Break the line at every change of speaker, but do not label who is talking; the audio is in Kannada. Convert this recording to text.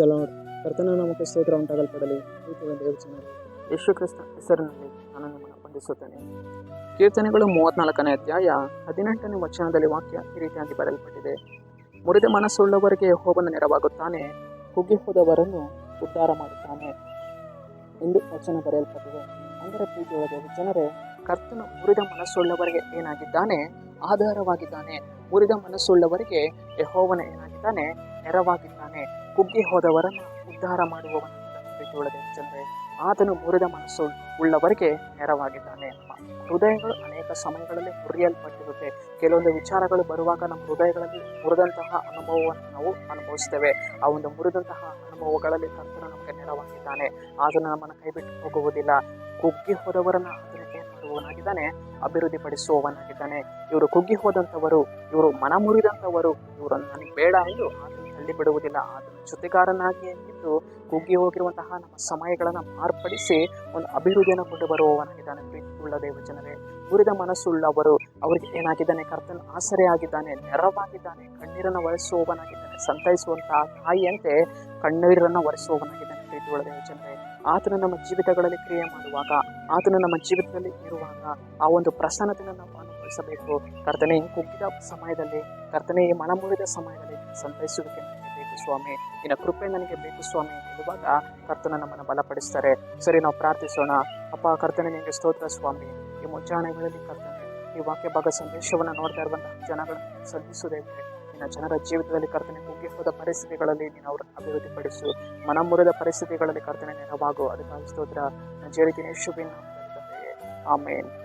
ಲಾರ್ಡ್ ಕರ್ತನ ನಮಗೆ ಸ್ತೋತ್ರ ಉಂಟಾಗಲ್ಪಡಲಿ. ಪ್ರೀತಿಯ ಯೇಸು ಕ್ರಿಸ್ತ ಹೆಸರಿನಲ್ಲಿ ನಾನು ನಿಮ್ಮನ್ನು ವಂದಿಸುತ್ತೇನೆ. ಕೀರ್ತನೆಗಳು ಮೂವತ್ನಾಲ್ಕನೇ ಅಧ್ಯಾಯ ಹದಿನೆಂಟನೇ ವಚನದಲ್ಲಿ ವಾಕ್ಯ ಈ ರೀತಿಯಾಗಿ ಬರೆಯಲ್ಪಟ್ಟಿದೆ. ಮುರಿದ ಮನಸ್ಸುಳ್ಳವರಿಗೆ ಯಹೋವನ ನೆರವಾಗುತ್ತಾನೆ. ಕುಗ್ಗಿ ಹೋದವರನ್ನು ಉದ್ಧಾರ ಮಾಡುತ್ತಾನೆ ಎಂದು ವಚನ ಬರೆಯಲ್ಪಟ್ಟಿದೆ. ಅಂದರೆ ಪ್ರೀತಿಯೊಳಗೆ ಜನರೇ, ಕರ್ತನ ಮುರಿದ ಮನಸ್ಸುಳ್ಳವರಿಗೆ ಏನಾಗಿದ್ದಾನೆ? ಆಧಾರವಾಗಿದ್ದಾನೆ. ಮುರಿದ ಮನಸ್ಸುಳ್ಳವರಿಗೆ ಯಹೋವನ ಏನಾಗಿದ್ದಾನೆ? ನೆರವಾಗಿದ್ದಾನೆ. ಕುಗ್ಗಿ ಹೋದವರನ್ನು ಉದ್ಧಾರ ಮಾಡುವವನ ಪ್ರೀತಿಯೊಳಗೆ ಚಂದ್ರೆ, ಆತನು ಮುರಿದ ಮನಸ್ಸು ಉಳ್ಳವರಿಗೆ ನೆರವಾಗಿದ್ದಾನೆ. ಹೃದಯಗಳು ಅನೇಕ ಸಮಯಗಳಲ್ಲಿ ಮುರಿಯಲ್ಪಟ್ಟಿರುತ್ತೆ. ಕೆಲವೊಂದು ವಿಚಾರಗಳು ಬರುವಾಗ ನಮ್ಮ ಹೃದಯಗಳಲ್ಲಿ ಮುರಿದಂತಹ ಅನುಭವವನ್ನು ನಾವು ಅನುಭವಿಸ್ತೇವೆ. ಆ ಒಂದು ಮುರಿದಂತಹ ಅನುಭವಗಳಲ್ಲಿ ಕರ್ತನು ನಮಗೆ ನೆರವಾಗಿದ್ದಾನೆ. ಆತನು ನಮ್ಮನ್ನು ಕೈಬಿಟ್ಟು ಹೋಗುವುದಿಲ್ಲ. ಕುಗ್ಗಿ ಹೋದವರನ್ನು ಆತನು ಮಾಡುವವನಾಗಿದ್ದಾನೆ ಅಭಿವೃದ್ಧಿ ಪಡಿಸುವವನಾಗಿದ್ದಾನೆ ಇವರು ಕುಗ್ಗಿ ಹೋದಂಥವರು, ಇವರು ಮನ ಮುರಿದಂಥವರು, ಇವರು ನನಗೆ ಬೇಡ ಎಂದು ಆತನು ತಳ್ಳಿ ಬಿಡುವುದಿಲ್ಲ. ಆತನ ಜೊತೆಗಾರನಾಗಿ ನಿಂತು ಕುಗ್ಗಿ ಹೋಗಿರುವಂತಹ ನಮ್ಮ ಸಮಯಗಳನ್ನು ಮಾರ್ಪಡಿಸಿ ಒಂದು ಅಭಿವೃದ್ಧಿಯನ್ನು ಕೊಂಡು ಬರುವವನಾಗಿದ್ದಾನೆ ಪ್ರೀತಿಯುಳ್ಳ ದೇವಜನರೇ. ಮುರಿದ ಮನಸ್ಸುಳ್ಳವರು ಅವರಿಗೆ ಏನಾಗಿದ್ದಾನೆ? ಕರ್ತನ ಆಸರೆಯಾಗಿದ್ದಾನೆ, ನೆರವಾಗಿದ್ದಾನೆ, ಕಣ್ಣೀರನ್ನು ಒರೆಸುವವನಾಗಿದ್ದಾನೆ, ಸಂತೈಸುವಂತಹ ತಾಯಿಯಂತೆ ಕಣ್ಣೀರನ್ನು ಒರೆಸುವವನಾಗಿದ್ದಾನೆ ಪ್ರೀತಿಯುಳ್ಳ ದೇವಜನರೇ. ಆತನ ನಮ್ಮ ಜೀವಿತಗಳಲ್ಲಿ ಕ್ರಿಯೆ ಮಾಡುವಾಗ, ಆತನ ನಮ್ಮ ಜೀವಿತದಲ್ಲಿ ಇರುವಾಗ ಆ ಒಂದು ಪ್ರಸನ್ನತೆಯನ್ನು ನಾವು ಅನುಭವಿಸಬೇಕು ಕರ್ತನೆ ಕುಗ್ಗಿದ ಸಮಯದಲ್ಲಿ, ಕರ್ತನೆ, ಈ ಮನ ಮುರಿದ ಸಮಯದಲ್ಲಿ ಸಂತೈಸುವಿಕೆ ಬೇಕು ಸ್ವಾಮಿ. ನಿನ್ನ ಕೃಪೆ ನನಗೆ ಬೇಕು ಸ್ವಾಮಿ ಹೇಳುವಾಗ ಕರ್ತನ ನಮ್ಮನ್ನು ಬಲಪಡಿಸ್ತಾರೆ. ಸರಿ, ನಾವು ಪ್ರಾರ್ಥಿಸೋಣ. ಅಪ್ಪ, ಕರ್ತನೆ ನಿಮಗೆ ಸ್ತೋತ್ರ ಸ್ವಾಮಿ. ಈ ಮುಂಜಾನೆಗಳಲ್ಲಿ ಕರ್ತನೆ, ಈ ವಾಕ್ಯ ಭಾಗ ಸಂದೇಶವನ್ನು ನೋಡ್ತಾ ಇರುವಂತಹ ಜನಗಳನ್ನು ಸಲ್ಲಿಸುವುದೇ ನಿನ್ನ ಜನರ ಜೀವಿತದಲ್ಲಿ ಕರ್ತನೆ ಕುಗ್ಗಿ ಹೋದ ಪರಿಸ್ಥಿತಿಗಳಲ್ಲಿ ನೀನು ಅವರನ್ನು ಅಭಿವೃದ್ಧಿಪಡಿಸು. ಮನಮುರಿದ ಪರಿಸ್ಥಿತಿಗಳಲ್ಲಿ ಕರ್ತನೆ, ನೆರವಾಗು. ಅದಕ್ಕಾಗಿ ಸ್ತೋತ್ರ. ಜೇರಿ ದಿನೇಶ್ ಶುಭಿನ್ ಆಮೇನ್.